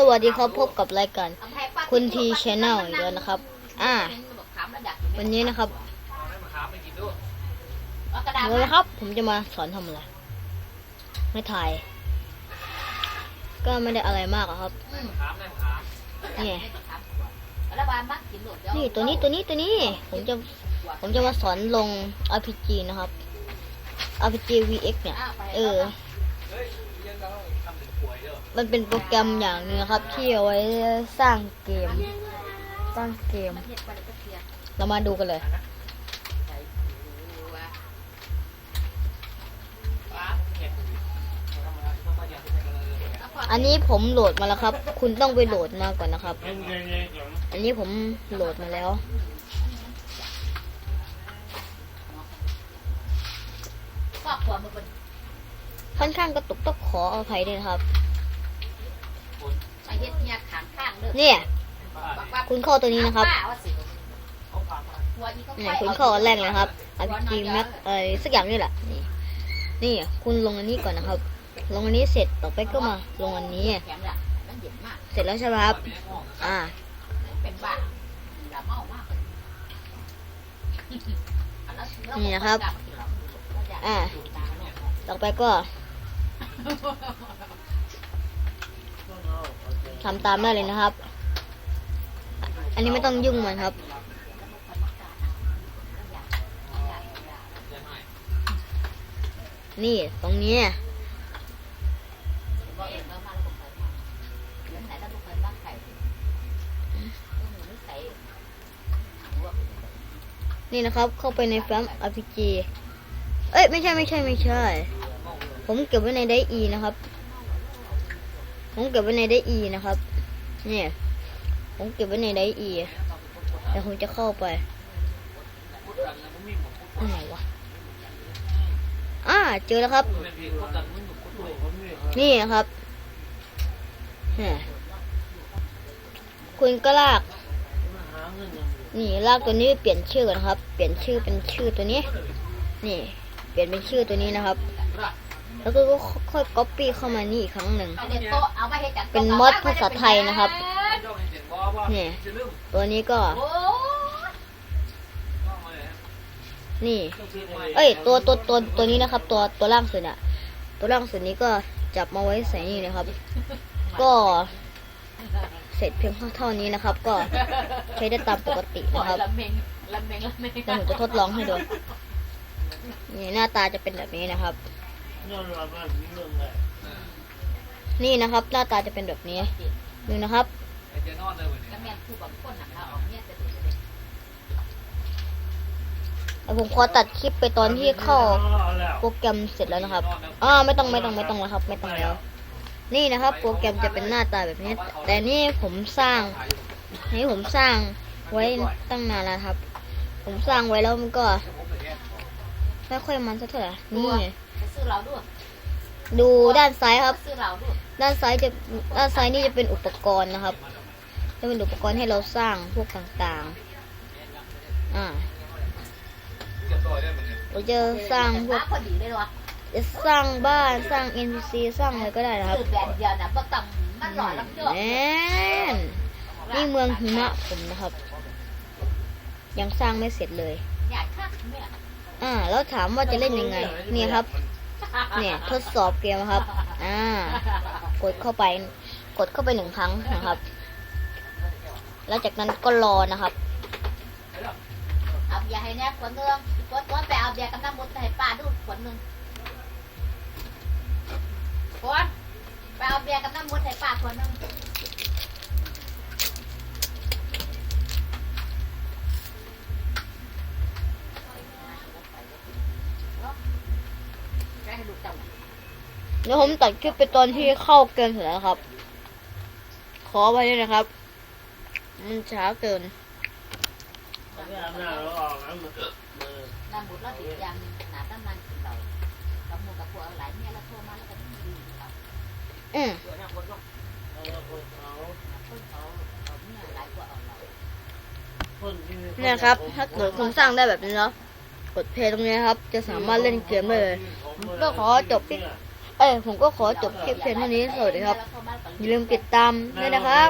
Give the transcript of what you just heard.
สวัสดีครับพบกับรายการคุณทีชแนลอีกแล้วนะครับ อ่า วันนี้นะครับเดี๋ยวนะครับ ผมจะมาสอนทำอะไร ไม่ถ่าย ก็ไม่ได้อะไรมากครับนี่นี่ตัวนี้ตัวนี้ตัวนี้ ผมจะ ผมจะมาสอนลง RPG นะครับ RPG VX เนี่ย เออ มันเป็นโปรแกรมอย่างหนึงครับ ที่เอาไว้สร้างเกม สร้างเกม เรามาดูกันเลย อันนี้ผมโหลดมาแล้วครับ คุณต้องไปโหลดมาก่อนนะครับ อันนี้ผมโหลดมาแล้วค่อน ข้างกระตุกต้องขออภัยด้วยนะครับเนี่ยคุณเข้าตัวนี้นะครับเนี่ยคุณเข้าอันแรกเลยครับ RPG Max เอ้ยสักอย่างนี่แหละ นี่ นี่คุณลงอันนี้ก่อนนะครับ ลงอันนี้เสร็จต่อไปก็มา ลงอันนี้เสร็จแล้วใช่ไหมครับ อ่านี่นะครับ อ่า ต่อไปก็ ทำตามได้เลยนะครับ อันนี้ไม่ต้องยุ่งมันครับ นี่ตรงนี้นี่นะครับ เข้าไปในแฟ้ม RPG เอ้ย ไม่ใช่ ไม่ใช่ ไม่ใช่ ผมเก็บไว้ในไดอีนะครับ ผมเก็บไว้ในไดอีนะครับ เนี่ย ผมเก็บไว้ในไดอีแต่ผมจะเข้าไปอันไหนวะอ่าเจอแล้วครับ นี่ครับเนี่ยคุณก็ลาก นี่ลากตัวนี้เปลี่ยนชื่อก่อนนะครับ เปลี่ยนชื่อเป็นชื่อตัวนี้ นี่ เปลี่ยนเป็นชื่อตัวนี้นะครับ แล้วก็ค่อยก๊อปปี้เข้ามานี่อีกครั้งหนึ่ง เป็นมอดภาษาไทยนะครับนี่ตัวนี้ก็ นี่ เอ้ย ตัวตัวตัวตัวนี้นะครับ ตัวตัวล่างสุดอะตัวล่างสุดนี้ก็จับมาไว้ใส่นี่นะครับ ก็เสร็จเพียงเท่านี้นะครับ ก็ใช้ได้ตามปกตินะครับละเมงละเมงละเมงเดี๋ยวผมจะทดลองให้ดูนี่หน้าตาจะเป็นแบบนี้นะครับ นี่นะครับ หน้าตาจะเป็นแบบนี้ดูนะครับละเมงคือแบบคนหนักเราออกเนี่ยจะดูจะแล้วผมขอตัดคลิปไปตอนที่เข้าโปรแกรมเสร็จแล้วนะครับอ่าไม่ต้องไม่ต้องไม่ต้องแล้วครับ ไม่ต้องแล้ว นี่นะครับ โปรแกรมจะเป็นหน้าตาแบบนี้ แต่นี่ผมสร้างนี่ผมสร้างไว้ตั้งนานแล้วครับ ผมสร้างไว้แล้วมันก็ไม่ค่อยมันสักเท่าไหร่นี่ไปซื้อเรา ด้วยดูด้านซ้ายครับซื้อเราด้วยด้านซ้ายจะด้านซ้ายนี่จะเป็นอุปกรณ์นะครับ จะเป็นอุปกรณ์ให้เราสร้างพวกต่างๆ อ่าเราจะสร้างพวกพอดีเลยวะจะสร้างบ้านสร้าง NPC สร้างอะไรก็ได้นะครับซื้อแบรนด์เดียวนะบ่ต้องมันหล่อลำเยอะแน่นนี่เมืองหิมะผมนะครับ ยังสร้างไม่เสร็จเลยใหญ่คักเนี่ยอ่า แล้วถามว่าจะเล่นยังไงเนี่ยครับ เนี่ยทดสอบเกมครับ อ่า กดเข้าไป กดเข้าไปหนึ่งครั้งนะครับ แล้วจากนั้นก็รอนะครับเอาเบียร์ให้แน่ขวดนึงขวดขวดไปเอาเบียร์กับน้ำมันให้ป้าดูขวดนึงขวดไปเอาเบียร์กับน้ำมันให้ ดี๋ยวผมตัดคลิปไปตอนที่เข้าเกมเสร็จแล้วครับ ขอไปด้วยนะครับ มันช้าเกินน้ำบุญเราดีอย่างหนึงขนาดน้ำมันกินเรากับหมูกับพวกเอาหลายเนี่ยแล้วโทรมาแล้วก็ดีครับอืมเพิ่นเขาเอาเนี่ยหลายกว่าเอาเราเนี่ยครับ ถ้าเกิดคุณสร้างได้แบบนี้แล้วกดเพลย์ตรงนี้ครับ จะสามารถเล่นเกมได้เลย ก็ขอจบคลิป เอ้ยผมก็ขอจบคลิปเพียงเท่านี้สวัสดีครับ อย่าลืมติดตามด้วยนะครับ